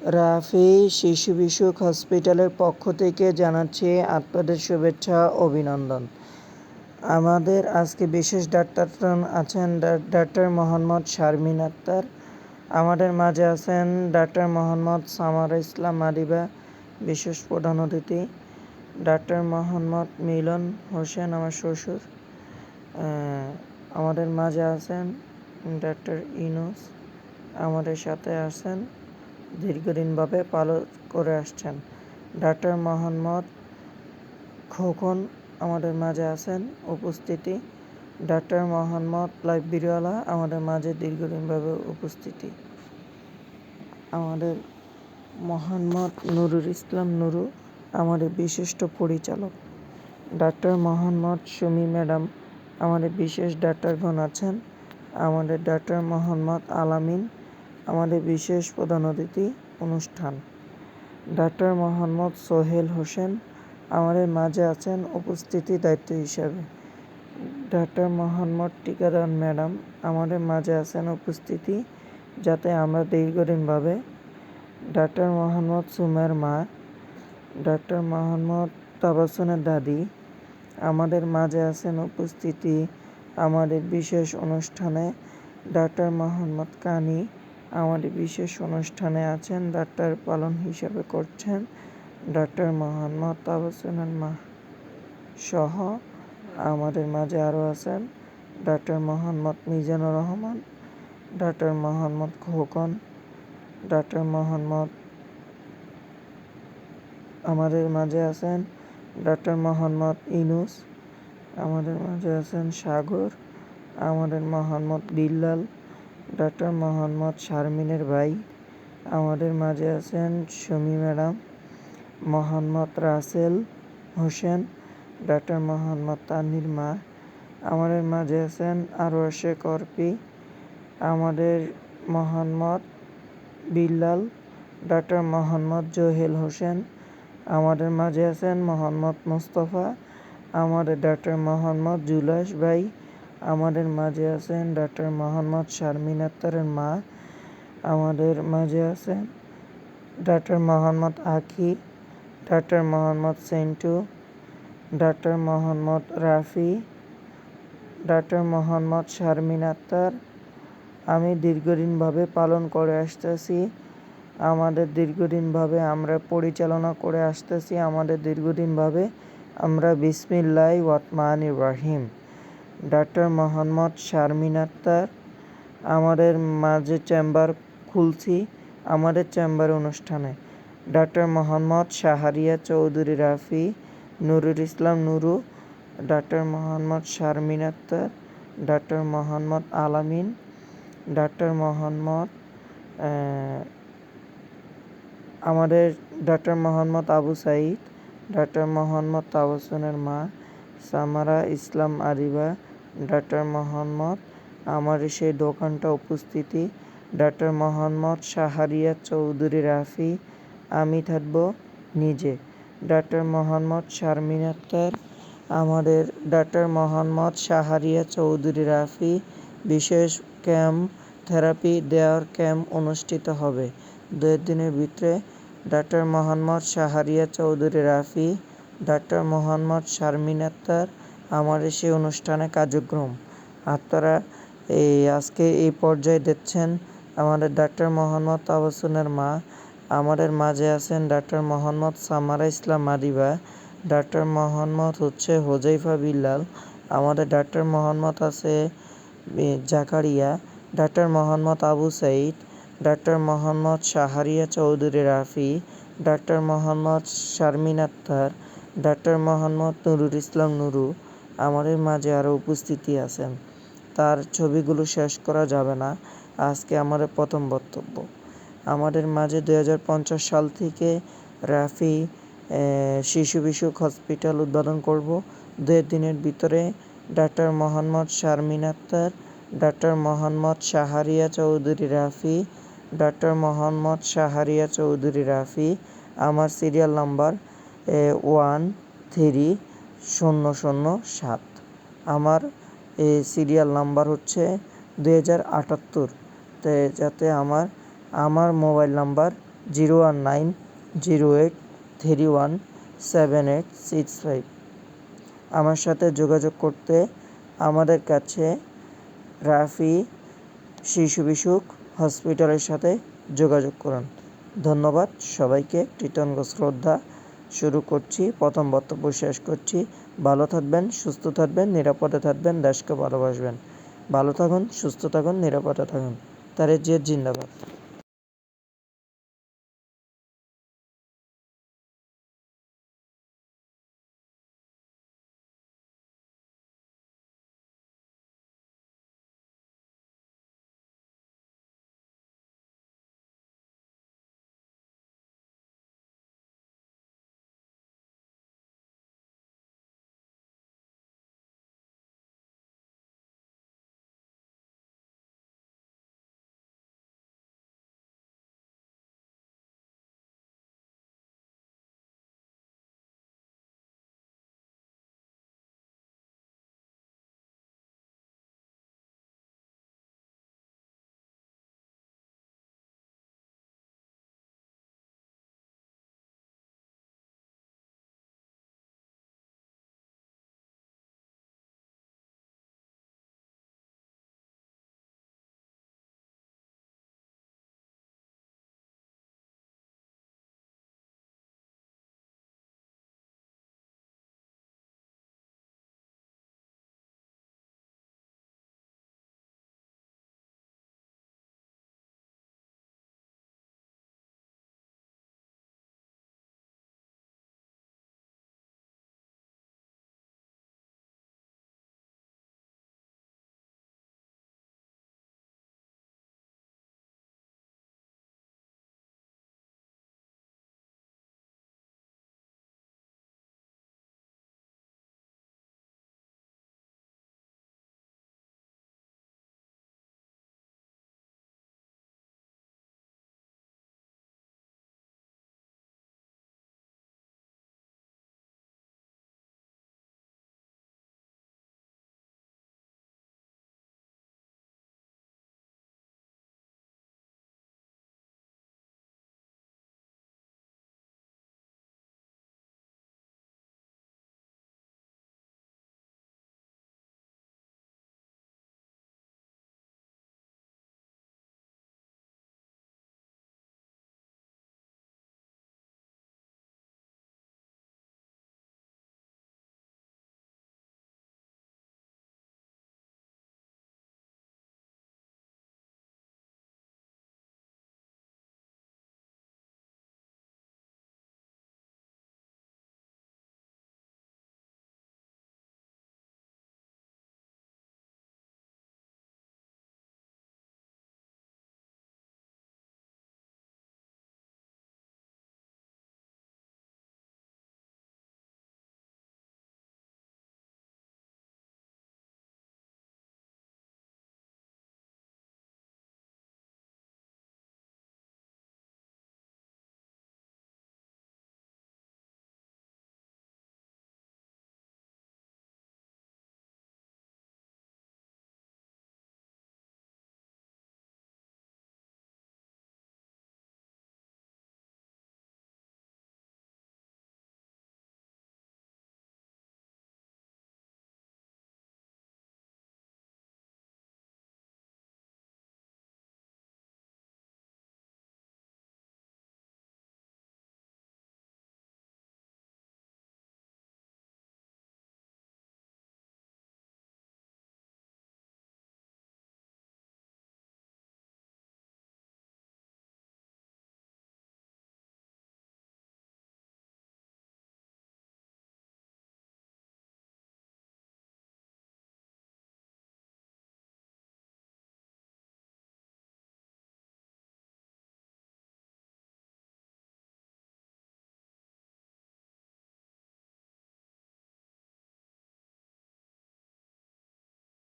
রাফি শিশু বিষুক হসপিটালের পক্ষ থেকে জানাচ্ছি আপনাদের শুভেচ্ছা, অভিনন্দন। আমাদের আজকে বিশেষ ডাক্তার আছেন ডাক্তার মোহাম্মদ শারমিন আক্তার। আমাদের মাঝে আছেন ডাক্তার মোহাম্মদ সামার ইসলাম মাদিবা বিশেষ প্রধান অতিথি। ডাক্তার মোহাম্মদ মিলন হোসেন, আমার শ্বশুর। আমাদের মাঝে আছেন ডাক্তার ইনুস, আমাদের সাথে আছেন দীর্ঘদিনভাবে পালন করে আসছেন। ডাক্তার মোহাম্মদ খোকন আমাদের মাঝে আছেন, উপস্থিতি। ডাক্তার মোহাম্মদ লাইব্রেরিওয়ালা আমাদের মাঝে দীর্ঘদিনভাবে উপস্থিতি। আমাদের মোহাম্মদ নুরুল ইসলাম নুরু আমাদের বিশিষ্ট পরিচালক। ডাক্তার মোহাম্মদ সুমি ম্যাডাম আমাদের বিশেষ ডাক্তারগণ আছেন। আমাদের ডাক্তার মোহাম্মদ আলামিন আমাদের বিশেষ প্রধান অতিথি অনুষ্ঠান। ডাক্তার মোহাম্মদ সোহেল হোসেন আমাদের মাঝে আছেন উপস্থিতি দায়িত্ব হিসাবে। ডাক্তার মোহাম্মদ টিকাদান ম্যাডাম আমাদের মাঝে আছেন উপস্থিতি যাতে আমরা দীর্ঘদিনভাবে ডাক্তার মোহাম্মদ সুমের মা, ডাক্তার মোহাম্মদ তাবাসুনের দাদি আমাদের মাঝে আছেন উপস্থিতি আমাদের বিশেষ অনুষ্ঠানে ডাক্তার মোহাম্মদ কানি আমাদের বিশেষ অনুষ্ঠানে আছেন ডাক্তার পালন হিসাবে করছেন ডাক্তার মোহাম্মদ তাবাসুনের মাহ সহ আমাদের মাঝে আরও আছেন doctor Mohammad Mizanur Rahman, doctor Mohammad Khokon, doctor Mohammad আমাদের মাঝে আছেন ডাক্তার মোহাম্মদ ইনুস, আমাদের মাঝে আছেন সাগর, আমাদের মোহাম্মদ বিল্লাল ডাক্তার মোহাম্মদ শারমিনের ভাই। আমাদের মাঝে আছেন সুমি ম্যাডাম, মোহাম্মদ রাসেল হোসেন, ডাক্তার মোহাম্মদ তানির মা। আমাদের মাঝে আছেন আরও শেখ অর্পি আমাদের মোহাম্মদ বিল্লাল, ডাক্তার মোহাম্মদ জহেল হোসেন। আমাদের মাঝে আছেন মোহাম্মদ মোস্তফা। আমাদের ডাক্তার মোহাম্মদ জুলাস ভাই। আমাদের মাঝে আছেন ডাক্তার মোহাম্মদ শারমিন আক্তারের মা। আমাদের মাঝে আছেন doctor Mohammad Akhi doctor Mohammad Sentu, doctor Mohammad Rafi, doctor Mohammad Sharmin Akter. আমি দীর্ঘদিনভাবে পালন করে আসতেছি। আমাদের দীর্ঘদিনভাবে আমরা পরিচালনা করে আসতেছি। আমাদের দীর্ঘদিনভাবে আমরা বিসমিল্লাহ ওয়াতমান ইব্রাহিম ডাক্তার মোহাম্মদ শারমিন আক্তার, আমাদের মাঝে চেম্বার খুলছি, আমাদের চেম্বার অনুষ্ঠানে। Doctor Mohammad Shahariya Chowdhury, Rafi, Nurul Islam Nuru, doctor Mohammad Sharmin Akter, doctor Mohammad Alamin, doctor Mohammad আমাদের ডাক্তার মোহাম্মদ আবু সাইদ, ডাক্তার মোহাম্মদ তাবাসুনের মা, সামারা ইসলাম আরিবা ডাক্তার মোহাম্মদ আমার সেই দোকানটা উপস্থিতি। ডাক্তার মোহাম্মদ শাহরিয়া চৌধুরী রাফি, আমি থাকব নিজে। ডাক্তার মোহাম্মদ শারমিন আক্তার, আমাদের ডাক্তার মোহাম্মদ শাহরিয়া চৌধুরী রাফি, বিশেষ ক্যাম্প থেরাপি দেওয়ার ক্যাম্প অনুষ্ঠিত হবে। দুই দিনের ভিতরে ডাক্তার মোহাম্মদ শাহরিয়া চৌধুরী রাফি, ডাক্তার মোহাম্মদ শারমিন আক্তার আমাদের সেই অনুষ্ঠানে কার্যক্রম। আপনারা এই আজকে এই পর্যায়ে দেখছেন আমাদের ডাক্তার মোহাম্মদ তাবাসুনের মা, আমাদের মাঝে আছেন ডাক্তার মোহাম্মদ সামারা ইসলাম মাদিবা ডাক্তার মোহাম্মদ হচ্ছে হোজাইফা বিল্লাল, আমাদের ডাক্তার মোহাম্মদ আছে Zakaria, doctor Mohammad Abu Sayeed, doctor Mohammad Shahariya Chowdhury Rafi, doctor Mohammad Sharmin Akter, doctor Mohammad Nurul Islam Nuru আমাদের মাঝে আরও উপস্থিতি আছেন। তার ছবিগুলো শেষ করা যাবে না। আজকে আমাদের প্রথম বক্তব্য। আমাদের মাঝে দু হাজার পঞ্চাশ সাল থেকে রাফি শিশু বিষুক হসপিটাল উদ্বোধন করব। দুই দিনের ভিতরে doctor Mohammad Sharmin Akter, doctor Mohammad Shahriya Chowdhury Rafi, doctor Mohammad Shahriya Chowdhury Rafi, আমার সিরিয়াল নাম্বার ওয়ান থ্রি শূন্য শূন্য সাত। আমার এই সিরিয়াল নাম্বার হচ্ছে দুই হাজার আটাত্তর। যাতে আমার আমার mobile number zero one nine zero eight three one seven eight six five আমার সাথে যোগাযোগ করতে আমাদের কাছে রাফি শিশু বিসুখ হসপিটালের সাথে যোগাযোগ করুন। ধন্যবাদ সবাইকে। কৃতজ্ঞ শ্রদ্ধা। শুরু করছি। প্রথম বক্তব্য শেষ করছি। ভালো থাকবেন, সুস্থ থাকবেন, নিরাপদে থাকবেন, দেশকে ভালোবাসবেন। ভালো থাকুন, সুস্থ থাকুন, নিরাপদে থাকুন। তারে যে জিন্দাবাদ।